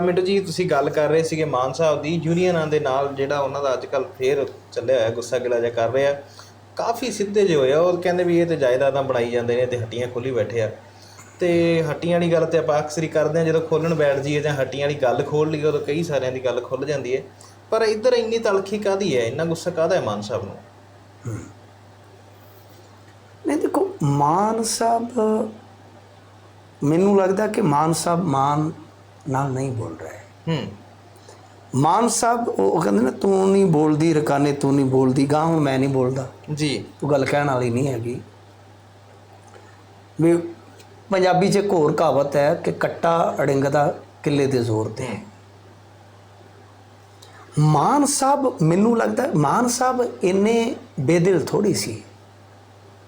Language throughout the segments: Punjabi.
ਮਿੰਟੂ ਜੀ, ਤੁਸੀਂ ਗੱਲ ਕਰ ਰਹੇ ਸੀਗੇ ਮਾਨ ਸਾਹਿਬ ਦੀ। ਯੂਨੀਅਨਾਂ ਦੇ ਨਾਲ ਜਿਹੜਾ ਉਹਨਾਂ ਦਾ ਅੱਜਕੱਲ ਫੇਰ ਚੱਲਿਆ ਹੋਇਆ, ਗੁੱਸਾ ਗਿਲਾ ਜਿਹਾ ਕਰ ਰਿਹਾ। ਕਾਫੀ ਸਿੱਧੇ ਜਿਹੇ ਹੋਏ ਉਹ ਕਹਿੰਦੇ ਵੀ ਇਹ ਤੇ ਜਾਇਦਾਦਾਂ ਬਣਾਈ ਜਾਂਦੇ ਨੇ ਤੇ ਹੱਟੀਆਂ ਖੋਲੀ ਬੈਠੇ ਆ। ਤੇ ਹੱਟੀਆਂ ਵਾਲੀ ਗੱਲ ਤੇ ਆਪਾਂ ਅਕਸਰ ਹੀ ਕਰਦੇ ਆ ਜਦੋਂ ਖੋਲਣ ਬੈਠ ਜਾਈਏ ਜਾਂ ਹੱਟੀਆਂ ਵਾਲੀ ਗੱਲ ਖੋਲ ਲਈਏ, ਉਦੋਂ ਕਈ ਸਾਰਿਆਂ ਦੀ ਗੱਲ ਖੁੱਲ ਜਾਂਦੀ ਹੈ। ਪਰ ਇੱਧਰ ਇੰਨੀ ਤਲਖੀ ਕਾਦੀ ਹੈ? ਇੰਨਾ ਗੁੱਸਾ ਕਾਦਾ ਹੈ ਮਾਨ ਸਾਹਿਬ ਨੂੰ? ਨਹੀਂ, ਦੇਖੋ, ਮਾਨ ਸਾਹਿਬ, ਮੈਨੂੰ ਲੱਗਦਾ ਕਿ ਮਾਨ ਸਾਹਿਬ ਮਾਨ ਨਾਲ ਨਹੀਂ ਬੋਲ ਰਹੇ ਹੂੰ। ਮਾਨ ਸਾਹਿਬ ਉਹ ਕਹਿੰਦੇ ਨਾ ਤੂੰ ਨਹੀਂ ਬੋਲਦੀ ਰਕਾਨੇ ਤੂੰ ਨਹੀਂ ਬੋਲਦੀ ਗਾਂ ਹੁਣ ਮੈਂ ਨਹੀਂ ਬੋਲਦਾ। ਜੀ। ਉਹ ਗੱਲ ਕਹਿਣ ਵਾਲੀ ਨਹੀਂ ਹੈਗੀ। ਵੀ ਪੰਜਾਬੀ 'ਚ ਇੱਕ ਹੋਰ ਕਹਾਵਤ ਹੈ ਕਿ ਕੱਟਾ ਅੜਿੰਗਦਾ ਕਿੱਲੇ ਦੇ ਜ਼ੋਰ ਤੇ। ਮਾਨ ਸਾਹਿਬ ਮੈਨੂੰ ਲੱਗਦਾ ਮਾਨ ਸਾਹਿਬ ਇੰਨੇ ਬੇਦਿਲ ਥੋੜੀ ਸੀ।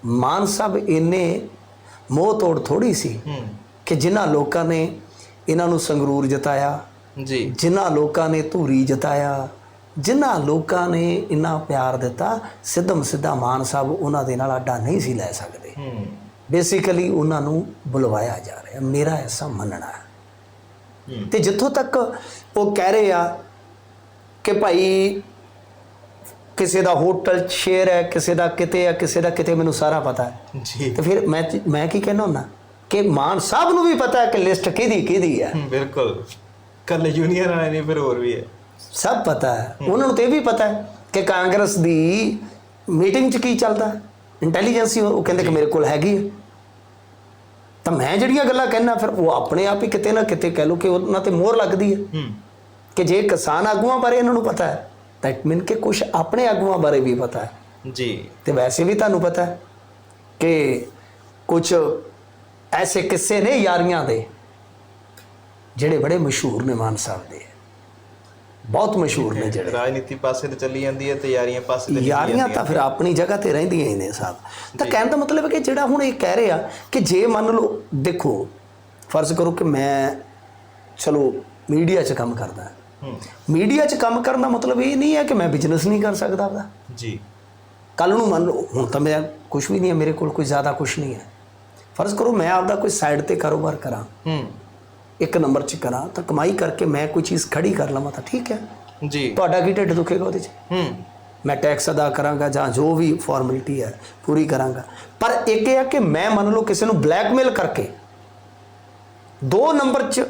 ਮਾਨ ਸਾਹਿਬ ਇੰਨੇ ਮੋਹ ਤੋੜ ਥੋੜੀ ਸੀ ਕਿ ਜਿਨ੍ਹਾਂ ਲੋਕਾਂ ਨੇ ਇਹਨਾਂ ਨੂੰ ਸੰਗਰੂਰ ਜਿਤਾਇਆ ਜੀ। ਜਿਨ੍ਹਾਂ ਲੋਕਾਂ ਨੇ ਧੂਰੀ ਜਿਤਾਇਆ ਜਿਨ੍ਹਾਂ ਲੋਕਾਂ ਨੇ ਇੰਨਾ ਪਿਆਰ ਦਿੱਤਾ ਸਿੱਧਮ ਸਿੱਧਾ ਮਾਨ ਸਾਹਿਬ ਉਹਨਾਂ ਦੇ ਨਾਲ ਆਡਾ ਨਹੀਂ ਸੀ ਲੈ ਸਕਦੇ। ਹੂੰ। ਬੇਸਿਕਲੀ ਉਹਨਾਂ ਨੂੰ ਬੁਲਵਾਇਆ ਜਾ ਰਿਹਾ ਮੇਰਾ ਐਸਾ ਮੰਨਣਾ ਹੈ। ਹੂੰ। ਤੇ ਜਿੱਥੋਂ ਤੱਕ ਉਹ ਕਹਿ ਰਹੇ ਆ ਕਿ ਭਾਈ ਕਿਸੇ ਦਾ ਹੋਟਲ ਸ਼ੇਅਰ ਹੈ ਕਿਸੇ ਦਾ ਕਿਤੇ ਹੈ ਕਿਸੇ ਦਾ ਕਿਤੇ ਮੈਨੂੰ ਸਾਰਾ ਪਤਾ ਹੈ। ਜੀ। ਤੇ ਫਿਰ ਮੈਂ ਮੈਂ ਕੀ ਕਹਿਣਾ ਹੁੰਦਾ? ਕਿ ਮਾਨ ਸਾਹਿਬ ਨੂੰ ਵੀ ਪਤਾ ਹੈ ਕਿ ਲਿਸਟ ਕਿਹਦੀ ਕਿਹਦੀ ਹੈ। ਬਿਲਕੁਲ। ਕੱਲੇ ਯੂਨੀਅਨ ਵਾਲੇ ਨਹੀਂ ਫਿਰ ਹੋਰ ਵੀ ਹੈ। ਸਭ ਪਤਾ ਹੈ। ਉਹਨਾਂ ਨੂੰ ਤੇ ਵੀ ਪਤਾ ਹੈ ਕਿ ਕਾਂਗਰਸ ਦੀ ਮੀਟਿੰਗ 'ਚ ਕੀ ਚੱਲਦਾ ਇੰਟੈਲੀਜੈਂਸ ਉਹ ਕਹਿੰਦੇ ਕਿ ਮੇਰੇ ਕੋਲ ਹੈਗੀ ਹੈ। ਤਾਂ ਮੈਂ ਜਿਹੜੀਆਂ ਗੱਲਾਂ ਕਹਿਣਾ ਫਿਰ ਉਹ ਆਪਣੇ ਆਪ ਹੀ ਕਿਤੇ ਨਾ ਕਿਤੇ ਕਹਿ ਲੋ ਕਿ ਉਹਨਾਂ ਤੇ ਮੋਹਰ ਲੱਗਦੀ ਹੈ। ਹੂੰ। ਕਿ ਜੇ ਕਿਸਾਨ ਆਗੂਆਂ ਬਾਰੇ ਇਹਨਾਂ ਨੂੰ ਪਤਾ ਹੈ ਦੈਟ ਮੀਨ ਕਿ ਕੁਝ ਆਪਣੇ ਆਗੂਆਂ ਬਾਰੇ ਵੀ ਪਤਾ ਹੈ। ਜੀ। ਤੇ ਵੈਸੇ ਵੀ ਤੁਹਾਨੂੰ ਪਤਾ ਹੈ ਕਿ ਕੁਝ ਐਸੇ ਕਿੱਸੇ ਨੇ ਯਾਰੀਆਂ ਦੇ ਜਿਹੜੇ ਬੜੇ ਮਸ਼ਹੂਰ ਨੇ ਮਾਨ ਸਾਹਿਬ ਦੇ। ਬਹੁਤ ਮਸ਼ਹੂਰ ਨੇ ਜਿਹੜੇ। ਰਾਜਨੀਤੀ ਪਾਸੇ ਤੇ ਚੱਲੀ ਜਾਂਦੀ ਹੈ ਤੇ ਯਾਰੀਆਂ ਪਾਸੇ ਤੇ ਯਾਰੀਆਂ। ਤਾਂ ਫਿਰ ਆਪਣੀ ਜਗ੍ਹਾ ਤੇ ਰਹਿੰਦੀਆਂ ਹੀ ਨੇ ਸਾਹਿਬ। ਤਾਂ ਕਹਿਣ ਦਾ ਮਤਲਬ ਹੈ ਕਿ ਜਿਹੜਾ ਹੁਣ ਇਹ ਕਹਿ ਰਹੇ ਕਿ ਜੇ ਮੰਨ ਲਓ ਦੇਖੋ ਫਰਜ਼ ਕਰੋ ਕਿ ਮੈਂ ਚਲੋ ਮੀਡੀਆ 'ਚ ਕੰਮ ਕਰਦਾ। ਹੂੰ। ਮੀਡੀਆ 'ਚ ਕੰਮ ਕਰਨ ਦਾ ਮਤਲਬ ਇਹ ਨਹੀਂ ਹੈ ਕਿ ਮੈਂ ਬਿਜ਼ਨਸ ਨਹੀਂ ਕਰ ਸਕਦਾ ਆਪਦਾ। ਜੀ। ਕੱਲ ਨੂੰ ਮੰਨ ਲਓ ਹੁਣ ਤਾਂ ਮੈਂ ਕੁਝ ਵੀ ਨਹੀਂ ਹੈ ਮੇਰੇ ਕੋਲ ਕੋਈ ਜ਼ਿਆਦਾ ਕੁਝ ਨਹੀਂ ਹੈ। ਫਰਜ਼ ਕਰੋ ਮੈਂ ਆਪਦਾ ਕੋਈ ਸਾਈਡ ਤੇ ਕਾਰੋਬਾਰ ਕਰਾਂ। ਹੂੰ। ਇੱਕ ਨੰਬਰ 'ਚ ਕਰਾਂ ਤਾਂ ਕਮਾਈ ਕਰਕੇ ਮੈਂ ਕੋਈ ਚੀਜ਼ ਖੜੀ ਕਰ ਲਵਾਂ ਤਾਂ ਠੀਕ ਹੈ। ਜੀ। ਤੁਹਾਡਾ ਕੀ ਢਿੱਡ ਦੁਖੇਗਾ ਉਹਦੇ 'ਚ? ਹੂੰ। ਮੈਂ ਟੈਕਸ ਅਦਾ ਕਰਾਂਗਾ ਜਾਂ ਜੋ ਵੀ ਫਾਰਮੈਲਿਟੀ ਹੈ ਪੂਰੀ ਕਰਾਂਗਾ। ਪਰ ਇੱਕ ਇਹ ਹੈ ਕਿ ਮੈਂ ਮੰਨ ਲਓ ਕਿਸੇ ਨੂੰ ਬਲੈਕਮੇਲ ਕਰਕੇ ਦੋ ਨੰਬਰ 'ਚ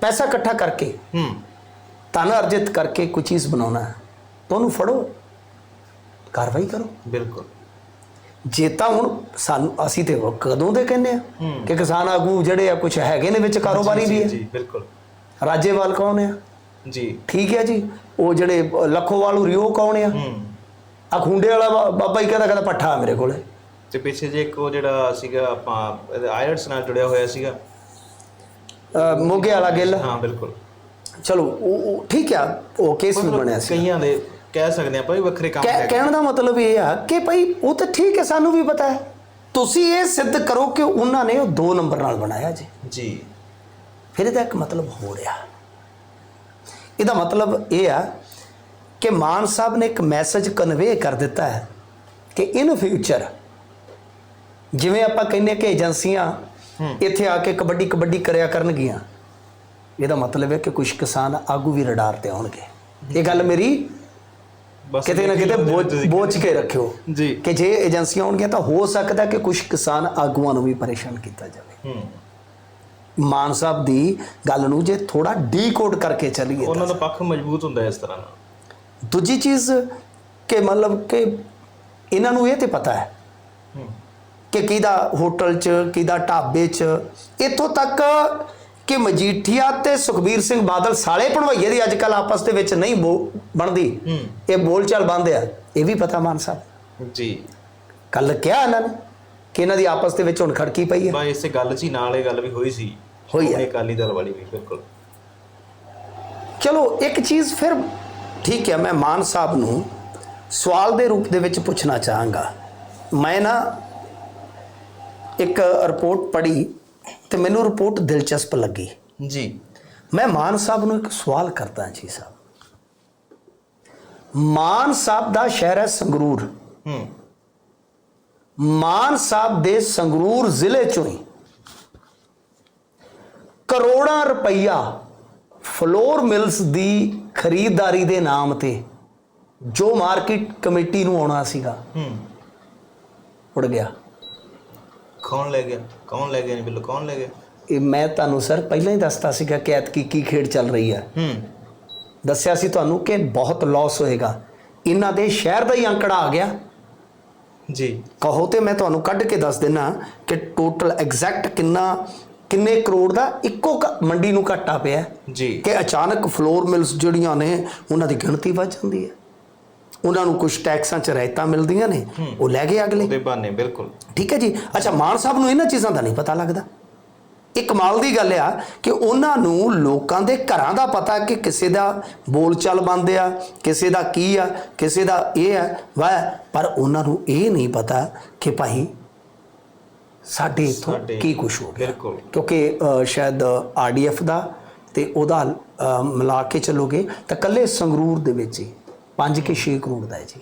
ਪੈਸਾ ਇਕੱਠਾ ਕਰਕੇ ਹੂੰ। ਧਨ ਅਰਜਿਤ ਕਰਕੇ ਕੋਈ ਚੀਜ਼ ਬਣਾਉਣਾ ਹੈ ਤਾਂ ਉਹਨੂੰ ਫੜੋ। ਕਾਰਵਾਈ ਕਰੋ। ਬਿਲਕੁਲ। ਜੇ ਤਾਂ ਹੁਣ ਸਾਨੂੰ ਅਸੀਂ ਤੇ ਕਦੋਂ ਦੇ ਕਹਿੰਦੇ ਆ? ਕਿ ਕਿਸਾਨ ਆਗੂ ਜਿਹੜੇ ਆ ਕੁਝ ਹੈਗੇ ਨੇ ਵਿੱਚ ਕਾਰੋਬਾਰੀ ਵੀ ਜੀ ਬਿਲਕੁਲ। ਰਾਜੇਵਾਲ ਕੌਣ ਆ? ਜੀ। ਠੀਕ ਹੈ ਜੀ? ਉਹ ਜਿਹੜੇ ਲੱਖੋਵਾਲ ਰਿਓ ਕੌਣ ਆ? ਆ ਖੁੰਡੇ ਵਾਲਾ ਬਾਬਾ ਹੀ ਕਹਿੰਦਾ ਕਹਿੰਦਾ ਪੱਠਾ ਮੇਰੇ ਕੋਲੇ। ਤੇ ਪਿੱਛੇ ਜੇ ਇੱਕ ਉਹ ਜਿਹੜਾ ਸੀਗਾ ਆਪਾਂ ਆਇਲਟਸ ਨਾਲ ਜੁੜਿਆ ਹੋਇਆ ਸੀਗਾ। ਮੋਗੇ ਵਾਲਾ ਗਿੱਲ। ਹਾਂ ਬਿਲਕੁਲ। ਚਲੋ ਉਹ ਠੀਕ ਆ ਉਹ ਕੇਸ ਵੀ ਬਣਿਆ ਸੀ। ਕਈਆਂ ਦੇ ਕਹਿ ਸਕਦੇ ਆਪਾਂ ਵੀ ਵੱਖਰੇ ਕੰਮ ਕਹਿ- ਕਹਿਣ ਦਾ ਮਤਲਬ ਇਹ ਆ ਕਿ ਭਾਈ ਉਹ ਤਾਂ ਠੀਕ ਹੈ ਸਾਨੂੰ ਵੀ ਪਤਾ ਹੈ। ਤੁਸੀਂ ਇਹ ਸਿੱਧ ਕਰੋ ਕਿ ਉਹਨਾਂ ਨੇ ਉਹ ਦੋ ਨੰਬਰ ਨਾਲ ਬਣਾਇਆ ਜੀ। ਜੀ। ਫਿਰ ਇਹਦਾ ਇੱਕ ਮਤਲਬ ਹੋ ਰਿਹਾ ਇਹਦਾ ਮਤਲਬ ਇਹ ਆ ਕਿ ਮਾਨ ਸਾਹਿਬ ਨੇ ਇੱਕ ਮੈਸੇਜ ਕਨਵੇ ਕਰ ਦਿੱਤਾ ਹੈ ਕਿ ਇਨ ਫਿਊਚਰ ਜਿਵੇਂ ਆਪਾਂ ਕਹਿੰਦੇ ਕਿ ਏਜੰਸੀਆਂ ਇੱਥੇ ਆ ਕੇ ਕਬੱਡੀ ਕਬੱਡੀ ਕਰਿਆ ਕਰਨਗੀਆਂ। ਇਹਦਾ ਮਤਲਬ ਹੈ ਕਿ ਕੁਝ ਕਿਸਾਨ ਆਗੂ ਵੀ ਰਡਾਰ ਤੇ ਆਉਣਗੇ। ਇਹ ਗੱਲ ਮੇਰੀ ਕਿਤੇ ਨਾ ਕਿਤੇ ਬੋਝ ਕੇ ਰੱਖਿਓ। ਜੀ। ਕਿ ਜੇ ਏਜੰਸੀਆਂ ਆਉਣਗੀਆਂ ਤਾਂ ਹੋ ਸਕਦਾ ਕਿ ਕੁਝ ਕਿਸਾਨ ਆਗੂਆਂ ਨੂੰ ਵੀ ਪਰੇਸ਼ਾਨ ਕੀਤਾ ਜਾਵੇ। ਹੂੰ। ਮਾਨ ਸਾਹਿਬ ਦੀ ਗੱਲ ਨੂੰ ਜੇ ਥੋੜਾ ਡੀਕੋਡ ਕਰਕੇ ਚੱਲੀਏ ਉਹਨਾਂ ਦਾ ਪੱਖ ਮਜ਼ਬੂਤ ਹੁੰਦਾ ਇਸ ਤਰ੍ਹਾਂ ਨਾਲ। ਦੂਜੀ ਚੀਜ਼ ਕਿ ਮਤਲਬ ਕਿ ਇਹਨਾਂ ਨੂੰ ਇਹ ਤੇ ਪਤਾ ਹੈ ਹੂੰ। ਕਿ ਕਿਹਦਾ ਹੋਟਲ 'ਚ ਕਿਹਦਾ ਢਾਬੇ 'ਚ ਇੱਥੋਂ ਤੱਕ ਕਿ ਮਜੀਠੀਆ ਤੇ ਸੁਖਬੀਰ ਸਿੰਘ ਬਾਦਲ ਸਾਲੇ ਭਣਵਈਏ ਦੀ ਅੱਜ ਕੱਲ ਆਪਸ ਦੇ ਵਿੱਚ ਨਹੀਂ ਬਣਦੀ। ਇਹ ਬੋਲਚਾਲ ਬੰਦ ਆ। ਇਹ ਵੀ ਪਤਾ ਮਾਨ ਸਾਹਿਬ। ਜੀ। ਕੱਲ ਕਿਹਾ ਇਹਨਾਂ ਨੇ ਕਿ ਇਹਨਾਂ ਦੀ ਆਪਸ ਦੇ ਵਿੱਚ ਹੁਣ ਖੜਕੀ ਪਈ ਹੈ ਬਾ ਇਸੇ ਗੱਲ 'ਚ ਹੀ ਨਾਲ ਇਹ ਗੱਲ ਵੀ ਹੋਈ ਸੀ। ਹੋਈ ਹੈ। ਅਕਾਲੀ ਦਲ ਵਾਲੀ ਵੀ ਬਿਲਕੁਲ। ਚਲੋ ਇੱਕ ਚੀਜ਼ ਫਿਰ ਠੀਕ ਹੈ ਮੈਂ ਮਾਨ ਸਾਹਿਬ ਨੂੰ ਸਵਾਲ ਦੇ ਰੂਪ ਦੇ ਵਿੱਚ ਪੁੱਛਣਾ ਚਾਹਾਂਗਾ। ਮੈਂ ਨਾ ਇੱਕ ਰਿਪੋਰਟ ਪੜ੍ਹੀ ਤੇ ਮੈਨੂੰ ਰਿਪੋਰਟ ਦਿਲਚਸਪ ਲੱਗੀ। ਜੀ। ਮੈਂ ਮਾਨ ਸਾਹਿਬ ਨੂੰ ਇੱਕ ਸਵਾਲ ਕਰਦਾ ਜੀ ਸਾਹਿਬ। ਮਾਨ ਸਾਹਿਬ ਦਾ ਸ਼ਹਿਰ ਹੈ ਸੰਗਰੂਰ। ਹੂੰ। ਮਾਨ ਸਾਹਿਬ ਦੇ ਸੰਗਰੂਰ ਜ਼ਿਲ੍ਹੇ ਚੋਂ ਹੀ ਕਰੋੜਾਂ ਰੁਪਈਆ ਫਲੋਰ ਮਿਲਸ ਦੀ ਖਰੀਦਦਾਰੀ ਦੇ ਨਾਮ ਤੇ ਜੋ ਮਾਰਕੀਟ ਕਮੇਟੀ ਨੂੰ ਆਉਣਾ ਸੀਗਾ ਹੂੰ। ਉੜ ਗਿਆ। ਕੌਣ ਲੈ ਗਿਆ? ਕੌਣ ਲੈ ਗਿਆ ਨਹੀਂ ਬਿੱਲੂ? ਕੌਣ ਲੈ ਗਿਆ? ਇਹ ਮੈਂ ਤੁਹਾਨੂੰ ਸਰ ਪਹਿਲਾਂ ਹੀ ਦੱਸਤਾ ਸੀਗਾ ਕਿ ਐਤਕੀ ਕੀ ਖੇਡ ਚੱਲ ਰਹੀ ਹੈ ਹੂੰ। ਦੱਸਿਆ ਸੀ ਤੁਹਾਨੂੰ ਕਿ ਬਹੁਤ ਲਾਸ ਹੋਏਗਾ। ਇਹਨਾਂ ਦੇ ਸ਼ਹਿਰ ਦਾ ਹੀ ਅੰਕੜਾ ਆ ਗਿਆ। ਜੀ। ਕਹੋ ਤੇ ਮੈਂ ਤੁਹਾਨੂੰ ਕੱਢ ਕੇ ਦੱਸ ਦਿੰਨਾ ਕਿ ਟੋਟਲ ਐਗਜ਼ੈਕਟ ਕਿੰਨਾ ਕਿੰਨੇ ਕਰੋੜ ਦਾ ਇੱਕੋ ਮੰਡੀ ਨੂੰ ਘਾਟਾ ਪਿਆ। ਜੀ। ਕਿ ਅਚਾਨਕ ਫਲੋਰ ਮਿਲਸ ਜਿਹੜੀਆਂ ਨੇ ਉਹਨਾਂ ਦੀ ਗਿਣਤੀ ਵੱਧ ਜਾਂਦੀ ਹੈ। ਉਹਨਾਂ ਨੂੰ ਕੁਝ ਟੈਕਸਾਂ ਚ ਰਹਿਤਾਂ ਮਿਲਦੀਆਂ ਨੇ ਉਹ ਲੈ ਗਏ ਅਗਲੇ। ਉਹਦੇ ਬਹਾਨੇ ਬਿਲਕੁਲ। ਠੀਕ ਹੈ ਜੀ? ਅੱਛਾ ਮਾਨ ਸਾਹਿਬ ਨੂੰ ਇਹਨਾਂ ਚੀਜ਼ਾਂ ਦਾ ਨਹੀਂ ਪਤਾ ਲੱਗਦਾ। ਇਹ ਕਮਾਲ ਦੀ ਗੱਲ ਆ ਕਿ ਉਹਨਾਂ ਨੂੰ ਲੋਕਾਂ ਦੇ ਘਰਾਂ ਦਾ ਪਤਾ ਕਿ ਕਿਸੇ ਦਾ ਬੋਲਚਾਲ ਬੰਦ ਆ ਕਿਸੇ ਦਾ ਕੀ ਆ ਕਿਸੇ ਦਾ ਇਹ ਆ ਵਾਹ ਪਰ ਉਹਨਾਂ ਨੂੰ ਇਹ ਨਹੀਂ ਪਤਾ ਕਿ ਭਾਈ ਸਾਡੇ ਇੱਥੋਂ ਕੀ ਕੁਝ ਹੋ ਗਿਆ। ਬਿਲਕੁਲ। ਕਿਉਂਕਿ ਸ਼ਾਇਦ ਆਰਡੀਐਫ ਦਾ ਤੇ ਉਹਦਾ ਮਿਲਾ ਕੇ ਚੱਲੋਗੇ ਤਾਂ ਕੱਲੇ ਸੰਗਰੂਰ ਦੇ ਵਿੱਚ ਹੀ। 5 ਕੇ 6 ਕਰੋੜ ਦਾ ਹੈ ਜੀ।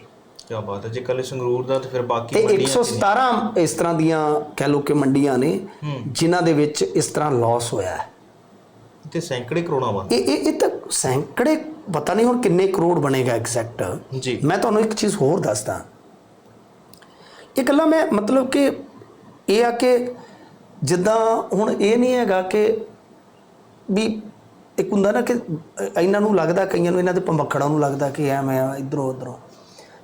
ਕੀ ਬਾਤ ਹੈ ਜੇ ਕੱਲੇ ਸੰਗਰੂਰ ਦਾ ਤੇ ਫਿਰ ਬਾਕੀ ਤੇ ਮੰਡੀਆਂ 117 ਇਸ ਤਰ੍ਹਾਂ ਦੀਆਂ ਕਹਿ ਲਓ ਕਿ ਮੰਡੀਆਂ ਨੇ ਜਿਨ੍ਹਾਂ ਦੇ ਵਿੱਚ ਇਸ ਤਰ੍ਹਾਂ ਲਾਸ ਹੋਇਆ ਹੈ। ਤੇ ਸੈਂਕੜੇ ਕਰੋੜਾਂ ਬੰਦ ਇਹ ਇਹ ਇਹ ਤਾਂ ਸੈਂਕੜੇ ਪਤਾ ਨਹੀਂ ਹੁਣ ਕਿੰਨੇ ਕਰੋੜ ਬਣੇਗਾ ਐਗਜ਼ੈਕਟ ਜੀ। ਮੈਂ ਤੁਹਾਨੂੰ ਇੱਕ ਚੀਜ਼ ਹੋਰ ਦੱਸਦਾ। ਇਹ ਗੱਲਾਂ ਮੈਂ ਮਤਲਬ ਕਿ ਇਹ ਆ ਕਿ ਜਿੱਦਾਂ ਹੁਣ ਇਹ ਨਹੀਂ ਹੈਗਾ ਕਿ ਵੀ ਇੱਕ ਹੁੰਦਾ ਨਾ ਕਿ ਇਹਨਾਂ ਨੂੰ ਲੱਗਦਾ ਕਈਆਂ ਨੂੰ ਇਹਨਾਂ ਦੇ ਪੰਮਖੜਾਂ ਨੂੰ ਲੱਗਦਾ ਕਿ ਐਵੇਂ ਆ ਇਧਰੋਂ ਉਧਰੋਂ।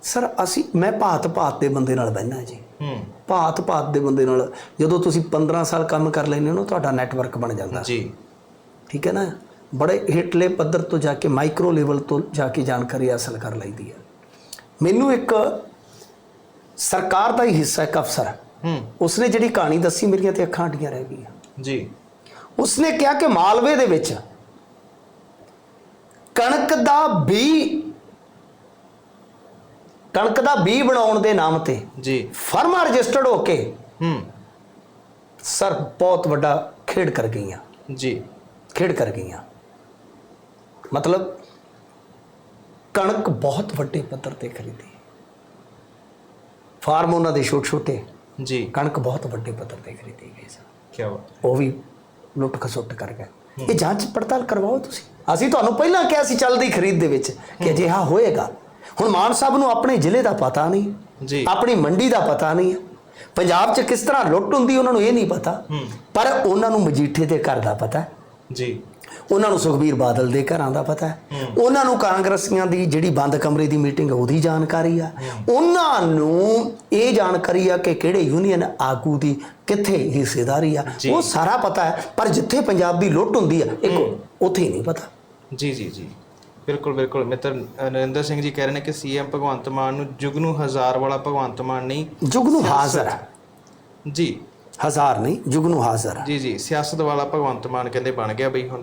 ਸਰ ਅਸੀਂ ਮੈਂ ਭਾਤ ਭਾਤ ਦੇ ਬੰਦੇ ਨਾਲ ਬਹਿਣਾ ਜੀ। ਹੂੰ। ਭਾਤ ਭਾਤ ਦੇ ਬੰਦੇ ਨਾਲ ਜਦੋਂ ਤੁਸੀਂ 15 ਸਾਲ ਕੰਮ ਕਰ ਲੈਂਦੇ ਹੋ ਨਾ ਤੁਹਾਡਾ ਨੈਟਵਰਕ ਬਣ ਜਾਂਦਾ। ਜੀ। ਠੀਕ ਹੈ ਨਾ? ਬੜੇ ਹੇਠਲੇ ਪੱਧਰ ਤੋਂ ਜਾ ਕੇ ਮਾਈਕਰੋ ਲੈਵਲ ਤੋਂ ਜਾ ਕੇ ਜਾਣਕਾਰੀ ਹਾਸਲ ਕਰ ਲਈਦੀ ਹੈ। ਮੈਨੂੰ ਇੱਕ ਸਰਕਾਰ ਦਾ ਹੀ ਹਿੱਸਾ ਇੱਕ ਅਫਸਰ। ਹੂੰ। ਉਸਨੇ ਜਿਹੜੀ ਕਹਾਣੀ ਦੱਸੀ ਮੇਰੀਆਂ ਤੇ ਅੱਖਾਂ ਅੱਡੀਆਂ ਰਹਿ ਗਈਆਂ। ਜੀ। ਉਸਨੇ ਕਿਹਾ ਕਿ ਮਾਲਵੇ ਦੇ ਵਿੱਚ ਕਣਕ ਦਾ ਬੀ ਕਣਕ ਦਾ ਬੀ ਬਣਾਉਣ ਦੇ ਨਾਮ ਤੇ ਜੀ। ਫਰਮਾਂ ਰਜਿਸਟਰਡ ਹੋ ਕੇ ਹੂੰ। ਸਰ ਬਹੁਤ ਵੱਡਾ ਖੇਡ ਕਰ ਗਈਆਂ। ਜੀ। ਖੇਡ ਕਰ ਗਈਆਂ। ਮਤਲਬ ਕਣਕ ਬਹੁਤ ਵੱਡੇ ਪੱਧਰ ਤੇ ਖਰੀਦੀ। ਫਾਰਮ ਉਹਨਾਂ ਦੇ ਛੋਟੇ ਛੋਟੇ ਜੀ। ਕਣਕ ਬਹੁਤ ਵੱਡੇ ਪੱਧਰ ਤੇ ਖਰੀਦੀ ਗਈ ਸਰ। ਕੀ ਬਾਤ ਉਹ ਵੀ ਲੁੱਟ ਖਸੁੱਟ ਕਰ ਗਏ। ਇਹ ਜਾਂਚ ਪੜਤਾਲ ਕਰਵਾਓ ਤੁਸੀਂ। ਅਸੀਂ ਤੁਹਾਨੂੰ ਪਹਿਲਾਂ ਕਿਹਾ ਸੀ ਚੱਲਦੀ ਖਰੀਦ ਦੇ ਵਿੱਚ ਕਿ ਅਜਿਹਾ ਹੋਏਗਾ। ਹੁਣ ਮਾਨ ਸਾਹਿਬ ਨੂੰ ਆਪਣੇ ਜ਼ਿਲ੍ਹੇ ਦਾ ਪਤਾ ਨਹੀਂ ਜੀ। ਆਪਣੀ ਮੰਡੀ ਦਾ ਪਤਾ ਨਹੀਂ। ਪੰਜਾਬ 'ਚ ਕਿਸ ਤਰ੍ਹਾਂ ਲੁੱਟ ਹੁੰਦੀ ਉਹਨਾਂ ਨੂੰ ਇਹ ਨਹੀਂ ਪਤਾ। ਪਰ ਉਹਨਾਂ ਨੂੰ ਮਜੀਠੇ ਦੇ ਘਰ ਦਾ ਪਤਾ ਹੈ। ਜੀ। ਉਹਨਾਂ ਨੂੰ ਸੁਖਬੀਰ ਬਾਦਲ ਦੇ ਘਰਾਂ ਦਾ ਪਤਾ ਹੈ। ਉਹਨਾਂ ਨੂੰ ਕਾਂਗਰਸੀਆਂ ਦੀ ਜਿਹੜੀ ਬੰਦ ਕਮਰੇ ਦੀ ਮੀਟਿੰਗ ਉਹਦੀ ਜਾਣਕਾਰੀ ਆ। ਉਹਨਾਂ ਨੂੰ ਇਹ ਜਾਣਕਾਰੀ ਆ ਕਿ ਕਿਹੜੇ ਯੂਨੀਅਨ ਆਗੂ ਦੀ ਕਿੱਥੇ ਹਿੱਸੇਦਾਰੀ ਆ। ਉਹ ਸਾਰਾ ਪਤਾ ਹੈ। ਪਰ ਜਿੱਥੇ ਪੰਜਾਬ ਦੀ ਲੁੱਟ ਹੁੰਦੀ ਆ ਇੱਕ ਉੱਥੇ ਹੀ ਨਹੀਂ ਪਤਾ। ਜੀ ਜੀ ਜੀ। ਬਿਲਕੁਲ ਬਿਲਕੁਲ। ਮਿੱਤਰ ਨਰਿੰਦਰ ਸਿੰਘ ਜੀ ਕਹਿ ਰਹੇ ਨੇ ਕਿ ਸੀਐਮ ਭਗਵੰਤ ਮਾਨ ਨੂੰ ਜੁਗਨੂ ਹਜ਼ਾਰ ਵਾਲਾ ਭਗਵੰਤ ਮਾਨ ਨਹੀਂ ਜੁਗ ਨੂੰ ਹਾਜ਼ਰ ਹੈ। ਜੀ। ਹਜ਼ਾਰ ਨਹੀਂ ਜੁਗ ਨੂੰ ਹਾਜ਼ਰ ਜੀ ਜੀ, ਸਿਆਸਤ ਵਾਲਾ ਭਗਵੰਤ ਮਾਨ ਕਹਿੰਦੇ ਬਣ ਗਿਆ ਬਈ ਹੁਣ।